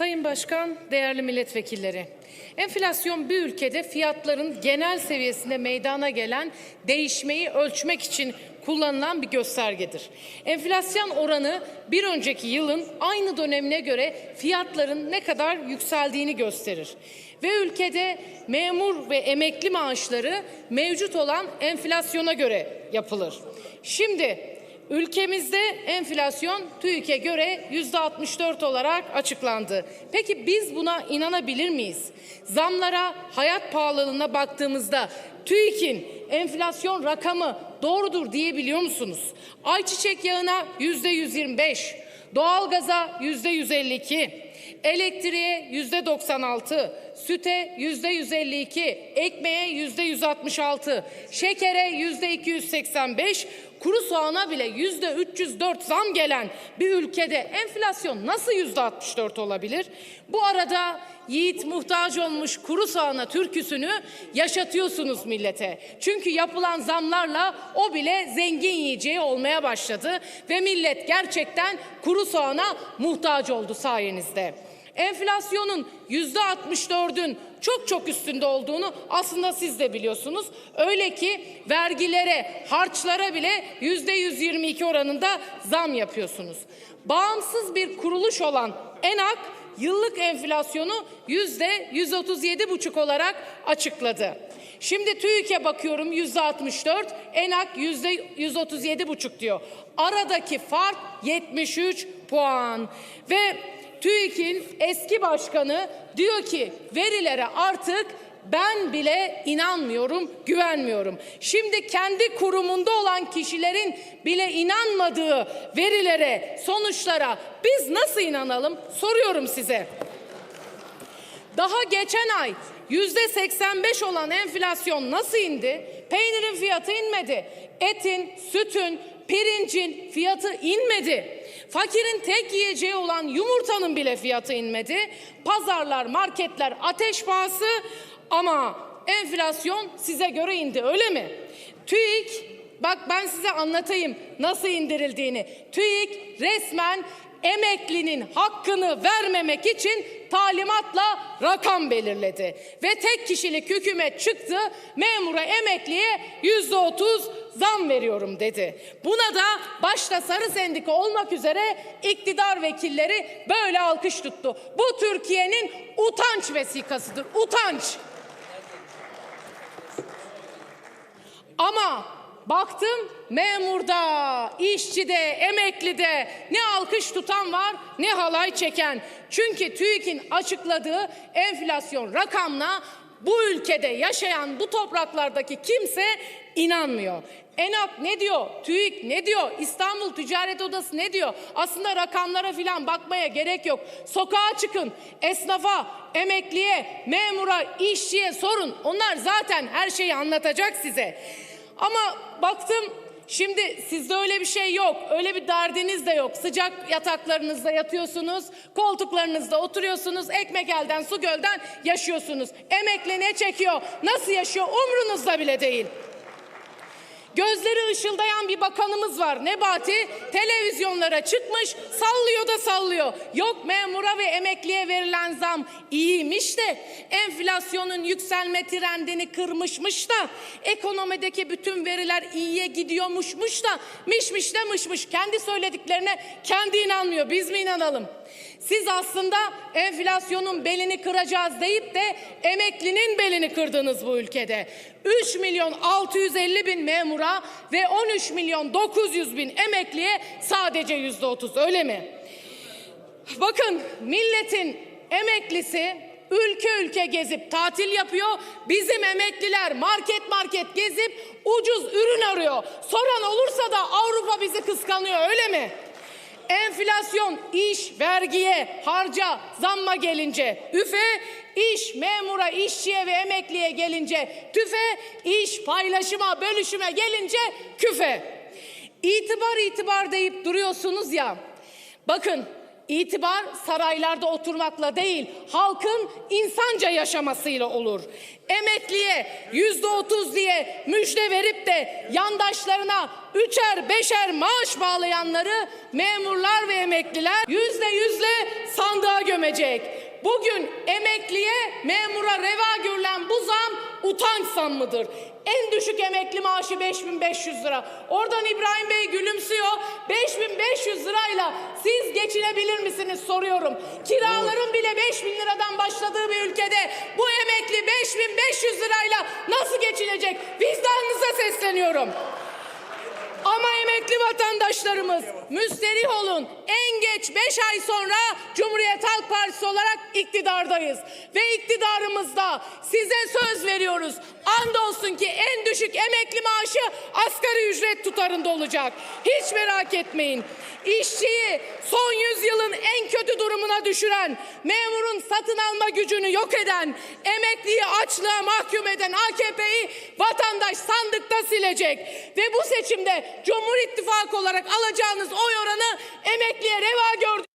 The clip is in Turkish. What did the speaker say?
Sayın Başkan, değerli milletvekilleri. Enflasyon bir ülkede fiyatların genel seviyesinde meydana gelen değişmeyi ölçmek için kullanılan bir göstergedir. Enflasyon oranı bir önceki yılın aynı dönemine göre fiyatların ne kadar yükseldiğini gösterir. Ve ülkede memur ve emekli maaşları mevcut olan enflasyona göre yapılır. Şimdi Ülkemizde enflasyon TÜİK'e göre yüzde 64 olarak açıklandı. Peki biz buna inanabilir miyiz? Zamlara, hayat pahalılığına baktığımızda TÜİK'in enflasyon rakamı doğrudur diyebiliyor musunuz? Ayçiçek yağına yüzde 125, doğalgaza yüzde 152, elektriğe yüzde 96, süte yüzde 152, ekmeğe yüzde 166, şekere yüzde 285, kuru soğana bile yüzde 304 zam gelen bir ülkede enflasyon nasıl yüzde 64 olabilir? Bu arada yiğit muhtaç olmuş kuru soğana türküsünü yaşatıyorsunuz millete. Çünkü yapılan zamlarla o bile zengin yiyeceği olmaya başladı ve millet gerçekten kuru soğana muhtaç oldu sayenizde. Enflasyonun yüzde 64'ün çok çok üstünde olduğunu aslında siz de biliyorsunuz. Öyle ki vergilere, harçlara bile yüzde 122 oranında zam yapıyorsunuz. Bağımsız bir kuruluş olan ENAK yıllık enflasyonu yüzde 137,5 olarak açıkladı. Şimdi TÜİK'e bakıyorum yüzde 64, ENAK yüzde 137,5 diyor. Aradaki fark 73 puan ve TÜİK'in eski başkanı diyor ki verilere artık ben bile inanmıyorum, güvenmiyorum. Şimdi kendi kurumunda olan kişilerin bile inanmadığı verilere, sonuçlara biz nasıl inanalım? Soruyorum size. Daha geçen ay yüzde 85 olan enflasyon nasıl indi? Peynirin fiyatı inmedi. Etin, sütün, pirincin fiyatı inmedi. Fakirin tek yiyeceği olan yumurtanın bile fiyatı inmedi. Pazarlar, marketler ateş pahası ama enflasyon size göre indi öyle mi? TÜİK bak ben size anlatayım nasıl indirildiğini. TÜİK resmen emeklinin hakkını vermemek için talimatla rakam belirledi. Ve tek kişilik hükümet çıktı memura emekliye yüzde otuz zam veriyorum dedi. Buna da başta Sarı Sendika olmak üzere iktidar vekilleri böyle alkış tuttu. Bu Türkiye'nin utanç vesikasıdır. Utanç. Ama baktım memurda, işçide, emeklide ne alkış tutan var ne halay çeken. Çünkü TÜİK'in açıkladığı enflasyon rakamına bu ülkede yaşayan bu topraklardaki kimse inanmıyor. ENAK ne diyor? TÜİK ne diyor? İstanbul Ticaret Odası ne diyor? Aslında rakamlara filan bakmaya gerek yok. Sokağa çıkın, esnafa, emekliye, memura, işçiye sorun. Onlar zaten her şeyi anlatacak size. Ama baktım Şimdi sizde öyle bir şey yok. Öyle bir derdiniz de yok. Sıcak yataklarınızda yatıyorsunuz. Koltuklarınızda oturuyorsunuz. Ekmek elden su gölden yaşıyorsunuz. Emekli ne çekiyor? Nasıl yaşıyor? Umrunuzda bile değil. Gözleri ışıldayan bir bakanımız var Nebati. Televizyonlara çıkmış sallıyor da sallıyor. Yok memura ve emekliye verilen zam iyiymiş de enflasyonun yükselme trendini kırmışmış da ekonomideki bütün veriler iyiye gidiyormuşmuş da mişmiş de mışmış. Kendi söylediklerine kendi inanmıyor. Biz mi inanalım? Siz aslında enflasyonun belini kıracağız deyip de emeklinin belini kırdınız bu ülkede. 3 milyon 650 bin memura ve 13 milyon 900 bin emekliye sadece yüzde 30 öyle mi? Bakın milletin emeklisi ülke ülke gezip tatil yapıyor. Bizim emekliler market market gezip ucuz ürün arıyor. Soran olursa da Avrupa bizi kıskanıyor öyle mi? Enflasyon iş, vergiye, harca, zamma gelince üfe, iş memura, işçiye ve emekliye gelince tüfe, iş paylaşıma, bölüşüme gelince küfe. İtibar itibar deyip duruyorsunuz ya. Bakın İtibar saraylarda oturmakla değil, halkın insanca yaşamasıyla olur. Emekliye yüzde otuz diye müjde verip de yandaşlarına üçer beşer maaş bağlayanları memurlar ve emekliler yüzde yüzle sandığa gömecek. Bugün emekliye, memura reva görülen bu zam utanç zammıdır. En düşük emekli maaşı 5500 lira. Oradan İbrahim Bey gülümsüyor. 5500 lirayla siz geçinebilir misiniz soruyorum. Kiraların bile 5000 liradan başladığı bir ülkede bu emekli 5500 lirayla nasıl geçinecek? Vicdanınıza sesleniyorum. Ama emekli vatandaşlarımız müsterih olun. En geç 5 ay sonra Cumhuriyet Halk Partisi olarak iktidardayız. Ve iktidarımızda size söz veriyoruz. Andolsun ki en düşük emekli maaşı asgari ücret tutarında olacak. Hiç merak etmeyin. İşçiyi son yüzyılın en kötü durumuna düşüren, memurun satın alma gücünü yok eden, emekliyi açlığa mahkum eden AKP'yi vatandaş sandıkta silecek. Ve bu seçimde Cumhur İttifakı olarak alacağınız oy oranı emekliye reva gördü.